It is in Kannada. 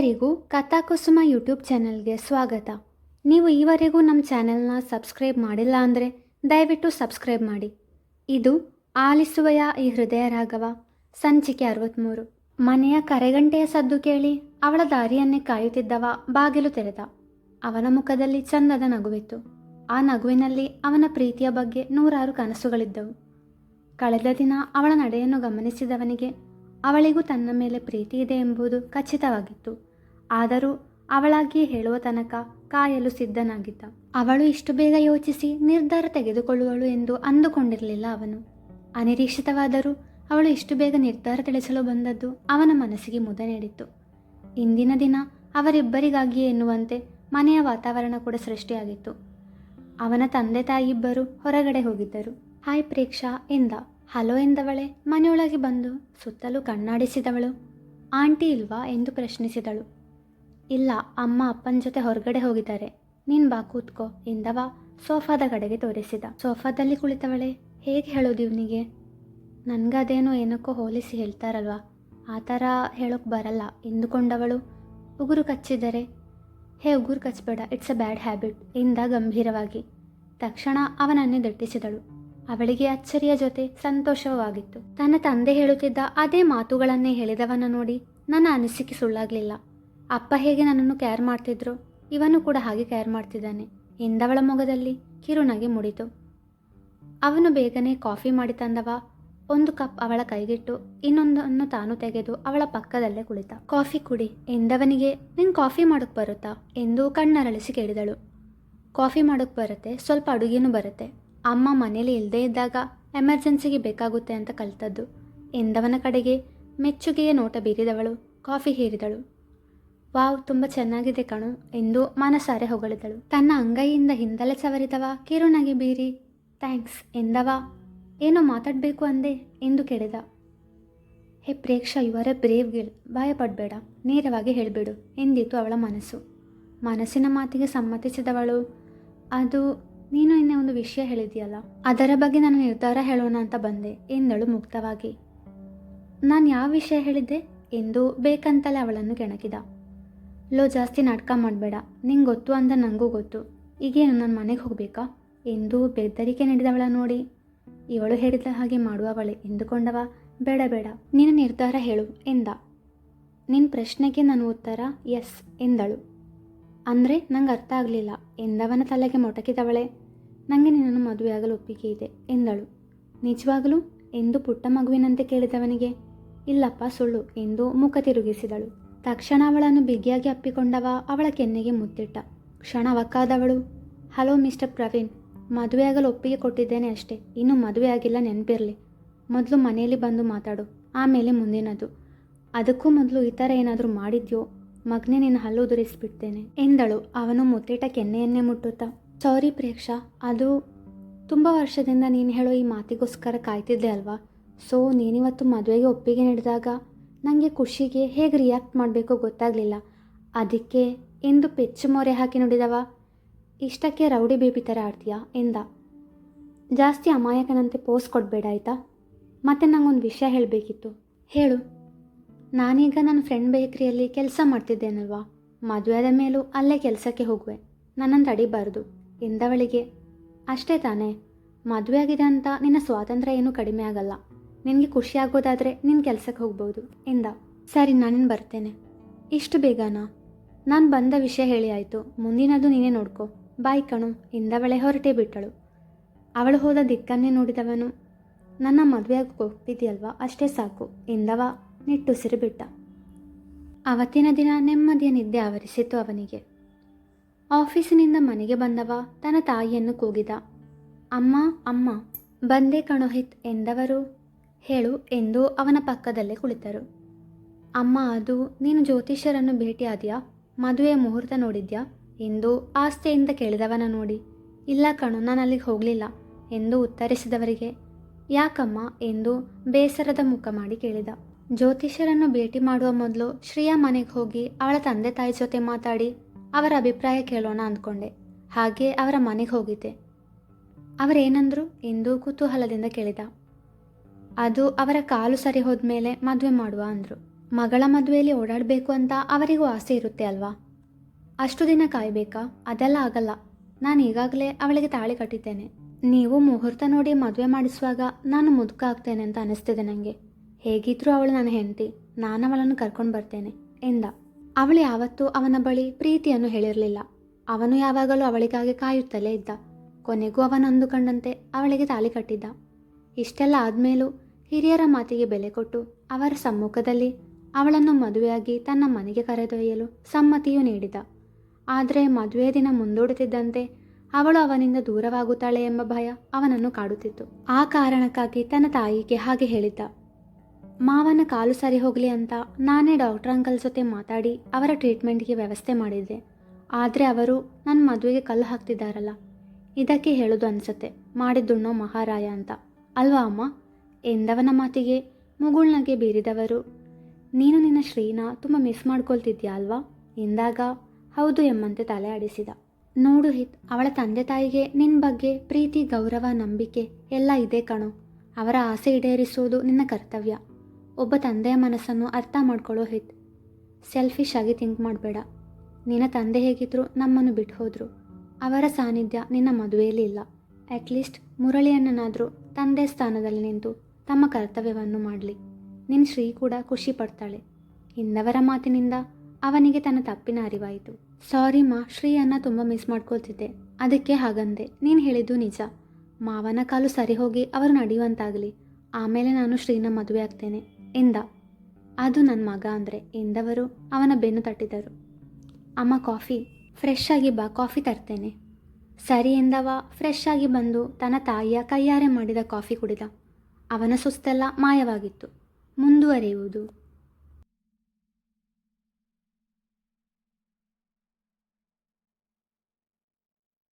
ಎಲ್ಲರಿಗೂ ಕಥಾಕುಸುಮ ಯೂಟ್ಯೂಬ್ ಚಾನೆಲ್ಗೆ ಸ್ವಾಗತ. ನೀವು ಈವರೆಗೂ ನಮ್ಮ ಚಾನೆಲ್ನ ಸಬ್ಸ್ಕ್ರೈಬ್ ಮಾಡಿಲ್ಲ ಅಂದರೆ ದಯವಿಟ್ಟು ಸಬ್ಸ್ಕ್ರೈಬ್ ಮಾಡಿ. ಇದು ಆಲಿಸುವಯ ಈ ಹೃದಯ ರಾಘವ, ಸಂಚಿಕೆ ಅರವತ್ತ್ಮೂರು ಮನೆಯ ಕರೆಗಂಟೆಯ ಸದ್ದು ಕೇಳಿ ಅವಳ ದಾರಿಯನ್ನೇ ಕಾಯುತ್ತಿದ್ದವ ಬಾಗಿಲು ತೆರೆದ. ಅವನ ಮುಖದಲ್ಲಿ ಚಂದದ ನಗುವಿತ್ತು. ಆ ನಗುವಿನಲ್ಲಿ ಅವನ ಪ್ರೀತಿಯ ಬಗ್ಗೆ ನೂರಾರು ಕನಸುಗಳಿದ್ದವು. ಕಳೆದ ದಿನ ಅವಳ ನಡೆಯನ್ನು ಗಮನಿಸಿದವನಿಗೆ ಅವಳಿಗೂ ತನ್ನ ಮೇಲೆ ಪ್ರೀತಿ ಇದೆ ಎಂಬುದು ಖಚಿತವಾಗಿತ್ತು. ಆದರೂ ಅವಳಾಗಿಯೇ ಹೇಳುವ ತನಕ ಕಾಯಲು ಸಿದ್ಧನಾಗಿದ್ದ. ಅವಳು ಇಷ್ಟು ಬೇಗ ಯೋಚಿಸಿ ನಿರ್ಧಾರ ತೆಗೆದುಕೊಳ್ಳುವಳು ಎಂದು ಅಂದುಕೊಂಡಿರಲಿಲ್ಲ ಅವನು. ಅನಿರೀಕ್ಷಿತವಾದರೂ ಅವಳು ಇಷ್ಟು ಬೇಗ ನಿರ್ಧಾರ ತಿಳಿಸಲು ಬಂದದ್ದು ಅವನ ಮನಸ್ಸಿಗೆ ಮುದ ನೀಡಿತ್ತು. ಇಂದಿನ ದಿನ ಅವರಿಬ್ಬರಿಗಾಗಿಯೇ ಎನ್ನುವಂತೆ ಮನೆಯ ವಾತಾವರಣ ಕೂಡ ಸೃಷ್ಟಿಯಾಗಿತ್ತು. ಅವನ ತಂದೆ ತಾಯಿ ಇಬ್ಬರು ಹೊರಗಡೆ ಹೋಗಿದ್ದರು. ಹಾಯ್ ಪ್ರೇಕ್ಷಾ ಎಂದ. ಹಲೋ ಎಂದವಳೆ ಮನೆಯೊಳಗೆ ಬಂದು ಸುತ್ತಲೂ ಕಣ್ಣಾಡಿಸಿದವಳು. ಆಂಟಿ ಇಲ್ವಾ? ಎಂದು ಪ್ರಶ್ನಿಸಿದಳು. ಇಲ್ಲ, ಅಮ್ಮ ಅಪ್ಪನ ಜೊತೆ ಹೊರಗಡೆ ಹೋಗಿದ್ದಾರೆ. ನೀನ್ ಬಾ ಕೂತ್ಕೋ ಎಂದವ ಸೋಫಾದ ಕಡೆಗೆ ತೋರಿಸಿದ. ಸೋಫಾದಲ್ಲಿ ಕುಳಿತವಳೆ, ಹೇಗೆ ಹೇಳೋದು ಇವನಿಗೆ? ನನಗದೇನೋ ಏನಕ್ಕೋ ಹೋಲಿಸಿ ಹೇಳ್ತಾರಲ್ವಾ. ಆ ಥರ ಹೇಳೋಕೆ ಬರಲ್ಲ ಎಂದುಕೊಂಡವಳು ಉಗುರು ಕಚ್ಚಿದರೆ, ಹೇ ಉಗುರು ಕಚ್ಚಬೇಡ ಇಟ್ಸ್ ಅ ಬ್ಯಾಡ್ ಹ್ಯಾಬಿಟ್ ಎಂದ ಗಂಭೀರವಾಗಿ. ತಕ್ಷಣ ಅವನನ್ನೇ ದಟ್ಟಿಸಿದಳು. ಅವಳಿಗೆ ಅಚ್ಚರಿಯ ಜೊತೆ ಸಂತೋಷವಾಗಿತ್ತು. ತನ್ನ ತಂದೆ ಹೇಳುತ್ತಿದ್ದ ಅದೇ ಮಾತುಗಳನ್ನೇ ಹೇಳಿದವನ ನೋಡಿ ನನ್ನ ಅನಿಸಿಕೆ ಸುಳ್ಳಾಗಲಿಲ್ಲ. ಅಪ್ಪ ಹೇಗೆ ನನ್ನನ್ನು ಕೇರ್ ಮಾಡ್ತಿದ್ರು, ಇವನು ಕೂಡ ಹಾಗೆ ಕೇರ್ ಮಾಡ್ತಿದ್ದಾನೆ. ಎಂದವಳ ಮೊಗದಲ್ಲಿ ಕಿರುನಗೆ ಮುಡಿತು. ಅವನು ಬೇಗನೆ ಕಾಫಿ ಮಾಡಿ ತಂದವ. ಒಂದು ಕಪ್ ಅವಳ ಕೈಗಿಟ್ಟು ಇನ್ನೊಂದನ್ನು ತಾನು ತೆಗೆದು ಅವಳ ಪಕ್ಕದಲ್ಲೇ ಕುಳಿತ. ಕಾಫಿ ಕುಡಿ, ಎಂದವನಿಗೆ ನಿಂಗೆ ಕಾಫಿ ಮಾಡೋಕ್ ಬರುತ್ತಾ? ಎಂದು ಕಣ್ಣರಳಿಸಿ ಕೇಳಿದಳು. ಕಾಫಿ ಮಾಡೋಕ್ ಬರುತ್ತೆ, ಸ್ವಲ್ಪ ಅಡುಗೆನೂ ಬರುತ್ತೆ. ಅಮ್ಮ ಮನೇಲಿ ಇಲ್ಲದೇ ಇದ್ದಾಗ ಎಮರ್ಜೆನ್ಸಿಗೆ ಬೇಕಾಗುತ್ತೆ ಅಂತ ಕಲಿತದ್ದು, ಎಂದವನ ಕಡೆಗೆ ಮೆಚ್ಚುಗೆಯ ನೋಟ ಬೀರಿದವಳು. ಕಾಫಿ ಹೀರಿದಳು. ವಾವ್, ತುಂಬ ಚೆನ್ನಾಗಿದೆ ಕಣು, ಎಂದು ಮನಸಾರೆ ಹೊಗಳಿದಳು. ತನ್ನ ಅಂಗೈಯಿಂದ ಹಿಂದಲೆ ಸವರಿದವ, ಕಿರುನಗೆ ಬೀರಿ, ಥ್ಯಾಂಕ್ಸ್, ಎಂದವ? ಏನೋ ಮಾತಾಡಬೇಕು ಅಂದೆ, ಎಂದು ಕೇಳಿದ. ಹೇ ಪ್ರೇಕ್ಷ ಇವರ ಬ್ರೇವ್ ಗಿಲ್ ಭಯಪಡಬೇಡ, ನೇರವಾಗಿ ಹೇಳಿಬಿಡು, ಎಂದಿತು ಅವಳ ಮನಸ್ಸು. ಮನಸ್ಸಿನ ಮಾತಿಗೆ ಸಮ್ಮತಿಸಿದವಳು, ಅದು ನೀನು ಇನ್ನೇ ಒಂದು ವಿಷಯ ಹೇಳಿದೆಯಲ್ಲ, ಅದರ ಬಗ್ಗೆ ನಾನು ನಿರ್ಧಾರ ಹೇಳೋಣ ಅಂತ ಬಂದೆ, ಎಂದಳು ಮುಕ್ತವಾಗಿ. ನಾನು ಯಾವ ವಿಷಯ ಹೇಳಿದ್ದೆ? ಎಂದು ಬೇಕಂತಲೇ ಅವಳನ್ನು ಕೆಣಕಿದ. ಲೋ, ಜಾಸ್ತಿ ನಾಟಕ ಮಾಡಬೇಡ. ನಿಂಗೆ ಗೊತ್ತು ಅಂತ ನನಗೂ ಗೊತ್ತು. ಈಗೇನು ನನ್ನ ಮನೆಗೆ ಹೋಗಬೇಕಾ? ಎಂದು ಬೆದರಿಕೆ ನೀಡಿದವಳ ನೋಡಿ. ಇವಳು ಹೇಳಿದ ಹಾಗೆ ಮಾಡುವವಳೆ ಎಂದುಕೊಂಡವ. ಬೇಡ ಬೇಡ. ನಿನ್ನ ನಿರ್ಧಾರ ಹೇಳು, ಎಂದ. ನಿನ್ನ ಪ್ರಶ್ನೆಗೆ ನನ್ನ ಉತ್ತರ, ಎಸ್, ಎಂದಳು. ಅಂದರೆ ನಂಗೆ ಅರ್ಥ ಆಗಲಿಲ್ಲ. ಎಂದವನ ತಲೆಗೆ ಮೊಟಕಿದವಳೆ. ನನಗೆ ನಿನ್ನನ್ನು ಮದುವೆಯಾಗಲು ಒಪ್ಪಿಗೆ ಇದೆ, ಎಂದಳು. ನಿಜವಾಗಲೂ? ಎಂದು ಪುಟ್ಟ ಮಗುವಿನಂತೆ ಕೇಳಿದವನಿಗೆ. ಇಲ್ಲಪ್ಪ, ಸುಳ್ಳು, ಎಂದು ಮುಖ ತಿರುಗಿಸಿದಳು. ತಕ್ಷಣ ಅವಳನ್ನು ಬಿಗಿಯಾಗಿ ಅಪ್ಪಿಕೊಂಡವ ಅವಳ ಕೆನ್ನೆಗೆ ಮುತ್ತಿಟ್ಟ. ಕ್ಷಣವಕ್ಕಾದವಳು ಹಲೋ ಮಿಸ್ಟರ್ ಪ್ರವೀಣ್ ಮದುವೆಯಾಗಲು ಒಪ್ಪಿಗೆ ಕೊಟ್ಟಿದ್ದೇನೆ ಅಷ್ಟೇ. ಇನ್ನೂ ಮದುವೆ ಆಗಿಲ್ಲ, ನೆನಪಿರಲಿ. ಮೊದಲು ಮನೆಯಲ್ಲಿ ಬಂದು ಮಾತಾಡು. ಆಮೇಲೆ ಮುಂದಿನದು. ಅದಕ್ಕೂ ಮೊದಲು ಈ ಥರ ಏನಾದರೂ ಮಾಡಿದ್ಯೋ? ಮಗನೇ ನಿನ್ನ ಹಲ್ಲು ಉದುರಿಸ್ಬಿಡ್ತೇನೆ, ಎಂದಳು. ಅವನು ಮುತ್ತಿಟ್ಟ ಕೆನ್ನೆಯನ್ನೇ ಮುಟ್ಟುತ್ತಾ. ಸಾರಿ ಪ್ರೇಕ್ಷಾ, ಅದು ತುಂಬ ವರ್ಷದಿಂದ ನೀನು ಹೇಳೋ ಈ ಮಾತಿಗೋಸ್ಕರ ಕಾಯ್ತಿದ್ದೆ ಅಲ್ವಾ? ಸೊ, ನೀನಿವತ್ತು ಮದುವೆಗೆ ಒಪ್ಪಿಗೆ ನೀಡಿದಾಗ ನನಗೆ ಖುಷಿಗೆ ಹೇಗೆ ರಿಯಾಕ್ಟ್ ಮಾಡಬೇಕೋ ಗೊತ್ತಾಗಲಿಲ್ಲ. ಅದಕ್ಕೆ ಎಂದು ಪೆಚ್ಚು ಮೊರೆ ಹಾಕಿ ನೋಡಿದವ, ಇಷ್ಟಕ್ಕೆ ರೌಡಿ ಬೇಬಿ ಥರ ಆಡ್ತೀಯಾ? ಎಂದ. ಜಾಸ್ತಿ ಅಮಾಯಕನಂತೆ ಪೋಸ್ ಕೊಡಬೇಡ ಆಯಿತಾ? ಮತ್ತೆ ನಂಗೊಂದು ವಿಷಯ ಹೇಳಬೇಕಿತ್ತು. ಹೇಳು. ನಾನೀಗ ನನ್ನ ಫ್ರೆಂಡ್ ಬೇಕ್ರಿಯಲ್ಲಿ ಕೆಲಸ ಮಾಡ್ತಿದ್ದೇನಲ್ವಾ? ಮದುವೆಯಾದ ಮೇಲೂ ಅಲ್ಲೇ ಕೆಲಸಕ್ಕೆ ಹೋಗುವೆ. ನನ್ನನ್ನು ತಡಿಬಾರ್ದು, ಎಂದವಳಿಗೆ. ಅಷ್ಟೇ ತಾನೇ. ಮದುವೆ ಆಗಿದೆ ಅಂತ ನಿನ್ನ ಸ್ವಾತಂತ್ರ್ಯ ಏನೂ ಕಡಿಮೆ ಆಗಲ್ಲ. ನಿನಗೆ ಖುಷಿ ಆಗೋದಾದರೆ ನಿನ್ನ ಕೆಲಸಕ್ಕೆ ಹೋಗ್ಬೋದು. ಎಂದ ಸರಿ ನಾನು ಬರ್ತೇನೆ. ಇಷ್ಟು ಬೇಗನಾ? ನಾನು ಬಂದ ವಿಷಯ ಹೇಳಿ ಆಯಿತು. ಮುಂದಿನದು ನೀನೇ ನೋಡ್ಕೊ. ಬಾಯ್ ಕಣು. ಎಂದವಳೆ ಹೊರಟೇ ಬಿಟ್ಟಳು. ಅವಳು ಹೋದ ದಿಕ್ಕನ್ನೇ ನೋಡಿದವನು, ನನ್ನ ಮದುವೆಯಾಗಿ ಹೋಗ್ತಿದ್ಯಲ್ವಾ? ಅಷ್ಟೇ ಸಾಕು. ಎಂದವ ನಿಟ್ಟುಸಿರು ಬಿಟ್ಟ. ಅವತ್ತಿನ ದಿನ ನೆಮ್ಮದಿಯ ನಿದ್ದೆ ಆವರಿಸಿತು ಅವನಿಗೆ. ಆಫೀಸಿನಿಂದ ಮನೆಗೆ ಬಂದವ ತನ್ನ ತಾಯಿಯನ್ನು ಕೂಗಿದ. ಅಮ್ಮ ಅಮ್ಮ, ಬಂದೆ ಕಣೋಹಿತ್ ಎಂದವರು ಹೇಳು ಎಂದು ಅವನ ಪಕ್ಕದಲ್ಲೇ ಕುಳಿತರು. ಅಮ್ಮ ಅದು, ನೀನು ಜ್ಯೋತಿಷ್ಯರನ್ನು ಭೇಟಿಯಾದ್ಯಾ ಮದುವೆಯ ಮುಹೂರ್ತ ನೋಡಿದ್ಯಾ? ಎಂದು ಆಸ್ತೆಯಿಂದ ಕೇಳಿದವನ ನೋಡಿ. ಇಲ್ಲ ಕಣು, ನಾನು ಅಲ್ಲಿಗೆ ಹೋಗಲಿಲ್ಲ ಎಂದು ಉತ್ತರಿಸಿದವರಿಗೆ, ಯಾಕಮ್ಮ? ಎಂದು ಬೇಸರದ ಮುಖ ಮಾಡಿ ಕೇಳಿದ. ಜ್ಯೋತಿಷ್ಯರನ್ನು ಭೇಟಿ ಮಾಡುವ ಮೊದಲು ಶ್ರೀಯಾ ಮನೆಗೆ ಹೋಗಿ ಅವಳ ತಂದೆ ತಾಯಿ ಜೊತೆ ಮಾತಾಡಿ, ಅವರ ಅಭಿಪ್ರಾಯ ಕೇಳೋಣ ಅಂದ್ಕೊಂಡೆ. ಹಾಗೆ ಅವರ ಮನೆಗೆ ಹೋಗಿದ್ದೆ. ಅವರೇನಂದ್ರು? ಎಂದು ಕುತೂಹಲದಿಂದ ಕೇಳಿದ. ಅದು ಅವರ ಕಾಲು ಸರಿ ಹೋದ್ಮೇಲೆ ಮದುವೆ ಮಾಡುವ ಅಂದರು. ಮಗಳ ಮದುವೆಯಲ್ಲಿ ಓಡಾಡಬೇಕು ಅಂತ ಅವರಿಗೂ ಆಸೆ ಇರುತ್ತೆ ಅಲ್ವಾ? ಅಷ್ಟು ದಿನ ಕಾಯಬೇಕಾ? ಅದೆಲ್ಲ ಆಗಲ್ಲ. ನಾನು ಈಗಾಗಲೇ ಅವಳಿಗೆ ತಾಳಿ ಕಟ್ಟಿದ್ದೇನೆ. ನೀವು ಮುಹೂರ್ತ ನೋಡಿ ಮದುವೆ ಮಾಡಿಸುವಾಗ ನಾನು ಮುದುಕ ಆಗ್ತೇನೆ ಅಂತ ಅನಿಸ್ತಿದೆ ನನಗೆ ಹೇಗಿದ್ರೂ ಅವಳು ನನ್ನ ಹೆಂಡತಿ. ನಾನು ಅವಳನ್ನು ಕರ್ಕೊಂಡು ಬರ್ತೇನೆ, ಎಂದ. ಅವಳು ಯಾವತ್ತೂ ಅವನ ಬಳಿ ಪ್ರೀತಿಯನ್ನು ಹೇಳಿರಲಿಲ್ಲ. ಅವನು ಯಾವಾಗಲೂ ಅವಳಿಗಾಗಿ ಕಾಯುತ್ತಲೇ ಇದ್ದ. ಕೊನೆಗೂ ಅವನು ಅಂದುಕೊಂಡಂತೆ ಅವಳಿಗೆ ತಾಳಿ ಕಟ್ಟಿದ್ದ. ಇಷ್ಟೆಲ್ಲ ಆದಮೇಲೂ ಹಿರಿಯರ ಮಾತಿಗೆ ಬೆಲೆ ಕೊಟ್ಟು ಅವರ ಸಮ್ಮುಖದಲ್ಲಿ ಅವಳನ್ನು ಮದುವೆಯಾಗಿ ತನ್ನ ಮನೆಗೆ ಕರೆದೊಯ್ಯಲು ಸಮ್ಮತಿಯು ನೀಡಿದ. ಆದರೆ ಮದುವೆಯ ದಿನ ಮುಂದೂಡುತ್ತಿದ್ದಂತೆ ಅವಳು ಅವನಿಂದ ದೂರವಾಗುತ್ತಾಳೆ ಎಂಬ ಭಯ ಅವನನ್ನು ಕಾಡುತ್ತಿತ್ತು. ಆ ಕಾರಣಕ್ಕಾಗಿ ತನ್ನ ತಾಯಿಗೆ ಹಾಗೆ ಹೇಳಿದ್ದ. ಮಾವನ ಕಾಲು ಸರಿ ಹೋಗಲಿ ಅಂತ ನಾನೇ ಡಾಕ್ಟರ್ ಅಂಕಲ್ ಜೊತೆ ಮಾತಾಡಿ ಅವರ ಟ್ರೀಟ್ಮೆಂಟ್ಗೆ ವ್ಯವಸ್ಥೆ ಮಾಡಿದ್ದೆ. ಆದರೆ ಅವರು ನನ್ನ ಮದುವೆಗೆ ಕಲ್ಲು ಹಾಕ್ತಿದ್ದಾರಲ್ಲ, ಇದಕ್ಕೆ ಹೇಳೋದು ಅನಿಸುತ್ತೆ, ಮಾಡಿದ್ದುಣ್ಣೋ ಮಹಾರಾಯ ಅಂತ. ಅಲ್ವಾ ಅಮ್ಮ? ಎಂದವನ ಮಾತಿಗೆ ಮುಗುಳ್ನಗೆ ಬೀರಿದವರು. ನೀನು ನಿನ್ನ ಶ್ರೀನ ತುಂಬ ಮಿಸ್ ಮಾಡ್ಕೊಳ್ತಿದ್ಯಾ ಅಲ್ವಾ ಎಂದಾಗ, ಹೌದು ಎಂಬಂತೆ ತಲೆ ಆಡಿಸಿದ. ನೋಡು ಹಿತ್, ಅವಳ ತಂದೆ ತಾಯಿಗೆ ನಿನ್ನ ಬಗ್ಗೆ ಪ್ರೀತಿ, ಗೌರವ, ನಂಬಿಕೆ ಎಲ್ಲ ಇದೆ ಕಣೋ. ಅವರ ಆಸೆ ಈಡೇರಿಸುವುದು ನಿನ್ನ ಕರ್ತವ್ಯ. ಒಬ್ಬ ತಂದೆಯ ಮನಸ್ಸನ್ನು ಅರ್ಥ ಮಾಡ್ಕೊಳ್ಳೋ ಹಿತ್. ಸೆಲ್ಫಿಶ್ ಆಗಿ ಥಿಂಕ್ ಮಾಡಬೇಡ. ನಿನ್ನ ತಂದೆ ಹೇಗಿದ್ರು ನಮ್ಮನ್ನು ಬಿಟ್ಟು ಹೋದರು ಅವರ ಸಾನ್ನಿಧ್ಯ ನಿನ್ನ ಮದುವೆಯಲ್ಲಿ ಇಲ್ಲ. ಅಟ್ಲೀಸ್ಟ್ ಮುರಳಿಯನ್ನನಾದರೂ ತಂದೆ ಸ್ಥಾನದಲ್ಲಿ ನಿಂತು ತಮ್ಮ ಕರ್ತವ್ಯವನ್ನು ಮಾಡಲಿ. ನಿನ್ನ ಶ್ರೀ ಕೂಡ ಖುಷಿ ಪಡ್ತಾಳೆ. ಇಂದವರ ಮಾತಿನಿಂದ ಅವನಿಗೆ ತನ್ನ ತಪ್ಪಿನ ಅರಿವಾಯಿತು. ಸಾರಿ ಮಾ, ಶ್ರೀಯನ್ನ ತುಂಬ ಮಿಸ್ ಮಾಡ್ಕೊಳ್ತಿದ್ದೆ. ಅದಕ್ಕೆ ಹಾಗಂದೆ. ನೀನು ಹೇಳಿದ್ದು ನಿಜ. ಮಾವನ ಕಾಲು ಸರಿ ಹೋಗಿ ಅವರು ನಡೆಯುವಂತಾಗಲಿ. ಆಮೇಲೆ ನಾನು ಶ್ರೀನ ಮದುವೆ ಆಗ್ತೇನೆ, ಎಂದ. ಅದು ನನ್ನ ಮಗ ಅಂದರೆ, ಎಂದವರು ಅವನ ಬೆನ್ನು ತಟ್ಟಿದರು. ಅಮ್ಮ ಕಾಫಿ ಫ್ರೆಶ್ ಆಗಿ ಬಾ, ಕಾಫಿ ತರ್ತೇನೆ. ಸರಿ ಎಂದವ ಫ್ರೆಶ್ ಆಗಿ ಬಂದು ತನ್ನ ತಾಯಿಯ ಕೈಯಾರೆ ಮಾಡಿದ ಕಾಫಿ ಕುಡಿದ. ಅವನ ಸುಸ್ತೆಲ್ಲ ಮಾಯವಾಗಿತ್ತು. ಮುಂದುವರಿಯುವುದು.